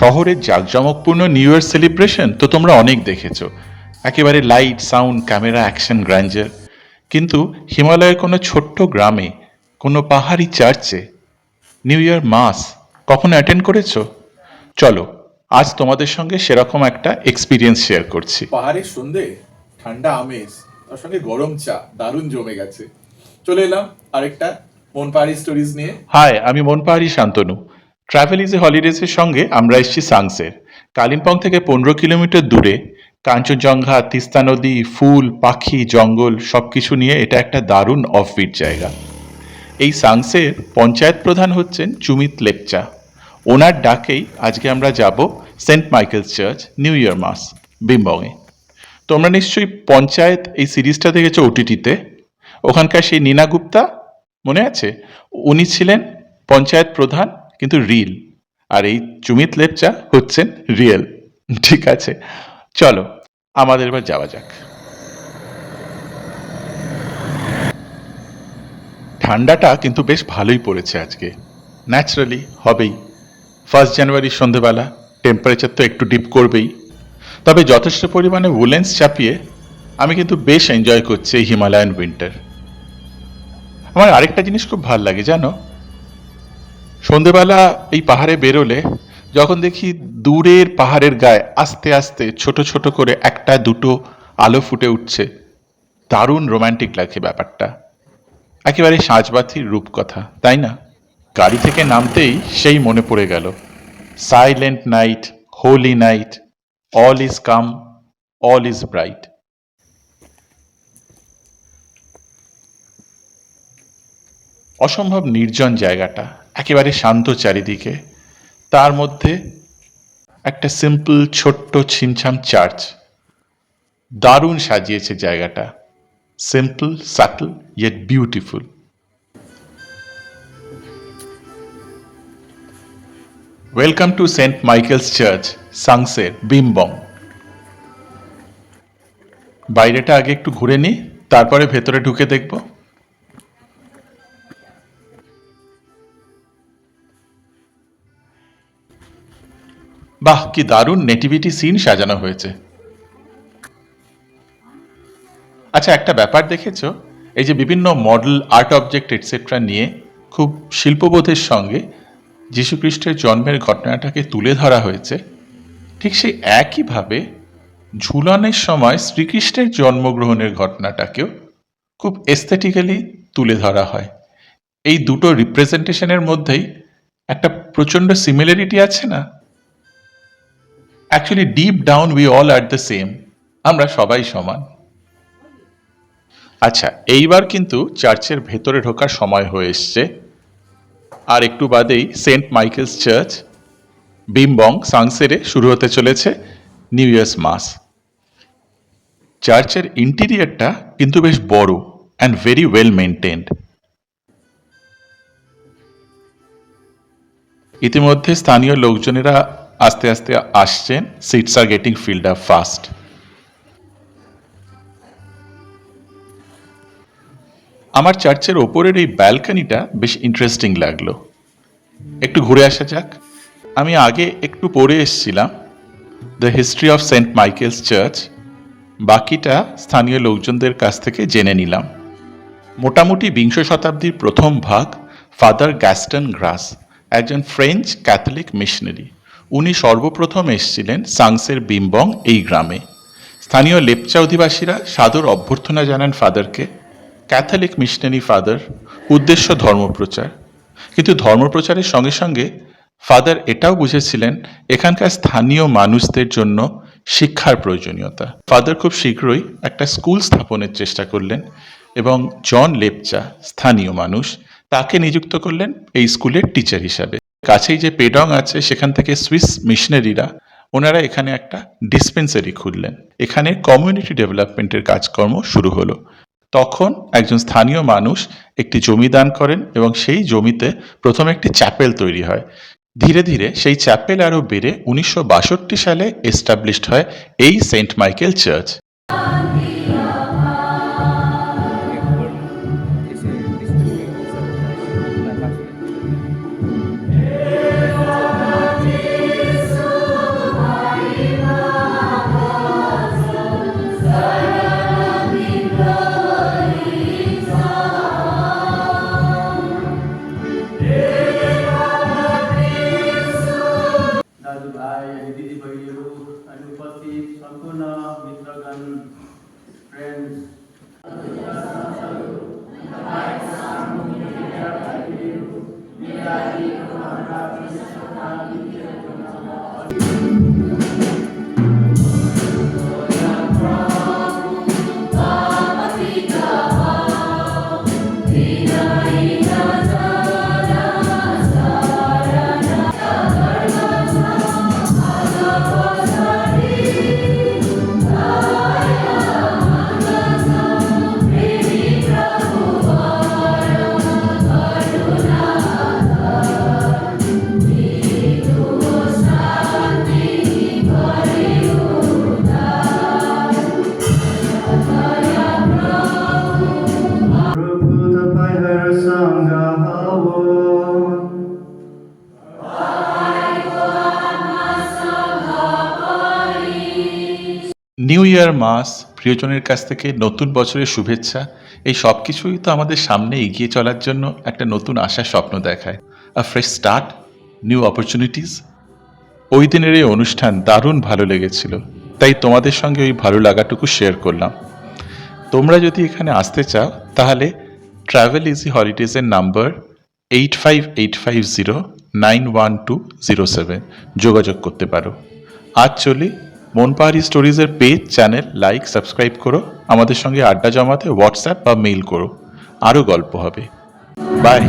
শহরের জাঁকজমকপূর্ণ new year celebration তো তোমরা অনেক দেখেছ। একেবারে light sound camera action grandeur কিন্তু হিমালয়ের কোনো ছোট্ট গ্রামে কোনো পাহাড়ি চার্চে নিউ ইয়ার মাস কখনো অ্যাটেন্ড করেছ? চলো আজ তোমাদের সঙ্গে সেরকম একটা এক্সপিরিয়েন্স শেয়ার করছি। পাহাড়ের সন্ধে ঠান্ডা আমেজ তার সঙ্গে গরম চা দারুণ জমে গেছে। চলে এলাম আরেকটা মন পাহাড়ি স্টোরিজ নিয়ে। হাই আমি মনপাহাড়ি শান্তনু। ট্রাভেল ইজ হলিডেজের সঙ্গে আমরা এসেছি সাংসের। কালিম্পং থেকে পনেরো কিলোমিটার দূরে কাঞ্চনজঙ্ঘা, তিস্তা নদী, ফুল, পাখি, জঙ্গল সব কিছু নিয়ে এটা একটা দারুণ অফবিট জায়গা। এই সাংসের পঞ্চায়েত প্রধান হচ্ছেন চুমিত লেপচা। ওনার ডাকেই আজকে আমরা যাব saint Michael's church, new year mass, বিম্বংয়ে। তোমরা নিশ্চয়ই পঞ্চায়েত এই সিরিজটা দেখেছ ওটিটিতে। ওখানকার সেই নীনা গুপ্তা, মনে আছে? উনি ছিলেন পঞ্চায়েত প্রধান কিন্তু রিল আর এই চুমিত লেপচা হচ্ছেন রিয়েল ঠিক আছে, চলো, আমাদের এবার যাওয়া যাক। ঠান্ডাটা কিন্তু বেশ ভালোই পড়েছে আজকে। ন্যাচারালি হবেই। ফার্স্ট জানুয়ারির সন্ধেবেলা টেম্পারেচার তো একটু ডিপ করবেই। তবে যথেষ্ট পরিমাণে উলেন্স চাপিয়ে আমি কিন্তু বেশ এনজয় করছি এই হিমালয়ান উইন্টার আমার আরেকটা জিনিস খুব ভালো লাগে, জানো? সন্ধেবেলা এই পাহাড়ে বেরোলে যখন দেখি দূরের পাহাড়ের গায়ে আস্তে আস্তে ছোট ছোট করে একটা দুটো আলো ফুটে উঠছে। দারুণ রোমান্টিক লাগে ব্যাপারটা। একেবারে সাজবাতির রূপকথা, তাই না? গাড়ি থেকে নামতেই সেই মনে পড়ে গেল। Silent night holy night all is calm all is bright অসম্ভব নির্জন জায়গাটা, একেবারে শান্ত চারিদিকে। তার মধ্যে একটা সিম্পল ছোট্ট ছিমছাম চার্চ দারুণ সাজিয়েছে জায়গাটা। Simple subtle yet beautiful welcome to saint Michael's church সাংসের Bimbong বাইরেটা আগে একটু ঘুরে নিই, তারপরে ভেতরে ঢুকে দেখব। বাহ, কি দারুণ নেটিভিটি সিন সাজানো হয়েছে। আচ্ছা একটা ব্যাপার দেখেছ? এই যে বিভিন্ন মডেল আর্ট অবজেক্ট এটসেট্রা নিয়ে খুব শিল্পবোধের সঙ্গে যীশুখ্রিস্টের জন্মের ঘটনাটাকে তুলে ধরা হয়েছে। ঠিক সেই একইভাবে ঝুলনের সময় শ্রীকৃষ্ণের জন্মগ্রহণের ঘটনাটাকেও খুব এস্থেটিক্যালি তুলে ধরা হয়। এই দুটো রিপ্রেজেন্টেশনের মধ্যেই একটা প্রচণ্ড সিমিলারিটি আছে না? Actually deep down we all are the same আমরা সবাই সমান। আচ্ছা এইবার কিন্তু চার্চের ভেতরে ঢোকার সময় হয়ে এসছে। আর একটু বাদেই সেন্ট মাইকেলস চার্চ, বিমবং, সাংসেরে শুরু হতে চলেছে নিউ ইয়ার্স মাস। চার্চের ইন্টিরিয়ারটা কিন্তু বেশ বড় অ্যান্ড ভেরি ওয়েল মেনটেন্ড ইতিমধ্যে স্থানীয় লোকজনেরা আস্তে আস্তে আসছেন seats are getting filled up fast আমার চার্চের ওপরের এই ব্যালকানিটা বেশ ইন্টারেস্টিং লাগল। একটু ঘুরে আসা যাক। আমি আগে একটু পড়ে এসেছিলাম। The history of saint Michael's church বাকিটা স্থানীয় লোকজনদের কাছ থেকে জেনে নিলাম। মোটামুটি বিংশ শতাব্দীর প্রথম ভাগ ফাদার গ্যাস্টন গ্রাস, একজন ফ্রেঞ্চ ক্যাথলিক মিশনারি উনি সর্বপ্রথম এসেছিলেন সাংসের বিম্বং এই গ্রামে। স্থানীয় লেপচা অধিবাসীরা সাদর অভ্যর্থনা জানান ফাদারকে। ক্যাথলিক মিশনারি ফাদার, উদ্দেশ্য ধর্মপ্রচার। কিন্তু ধর্মপ্রচারের সঙ্গে সঙ্গে ফাদার এটাও বুঝেছিলেন এখানকার স্থানীয় মানুষদের জন্য শিক্ষার প্রয়োজনীয়তা। ফাদার খুব শীঘ্রই একটা স্কুল স্থাপনের চেষ্টা করলেন এবং জন লেপচা, স্থানীয় মানুষ, তাকে নিযুক্ত করলেন এই স্কুলের টিচার হিসাবে। কাছেই যে পেডং আছে, সেখান থেকে সুইস মিশনারিরা ওনারা এখানে একটা ডিসপেন্সারি খুললেন। এখানে কমিউনিটি ডেভেলপমেন্টের কাজকর্ম শুরু হলো। তখন একজন স্থানীয় মানুষ একটি জমি দান করেন এবং সেই জমিতে প্রথম একটি চ্যাপেল তৈরি হয়। ধীরে ধীরে সেই চ্যাপেল আরও বেড়ে উনিশশো বাষট্টি সালে এস্টাবলিশড হয় এই saint Michael church. New year mass, প্রিয়জনের কাছ থেকে নতুন বছরের শুভেচ্ছা, এই সব কিছুই তো আমাদের সামনে এগিয়ে চলার জন্য একটা নতুন আশার স্বপ্ন দেখায়। A fresh start new opportunities ওই দিনের এই অনুষ্ঠান দারুণ ভালো লেগেছিল, তাই তোমাদের সঙ্গে ওই ভালো লাগাটুকু শেয়ার করলাম। তোমরা যদি এখানে আসতে চাও, তাহলে travel easy হলিডেজের number eight five eight five zero nine one two zero seven যোগাযোগ করতে পারো। আজ চলি মন পাহাড়ি স্টোরিজের পেজ, চ্যানেল, লাইক, সাবস্ক্রাইব করো। আমাদের সঙ্গে আড্ডা জমাতে হোয়াটসঅ্যাপ বা মেইল করো। আরও গল্প হবে। বাই।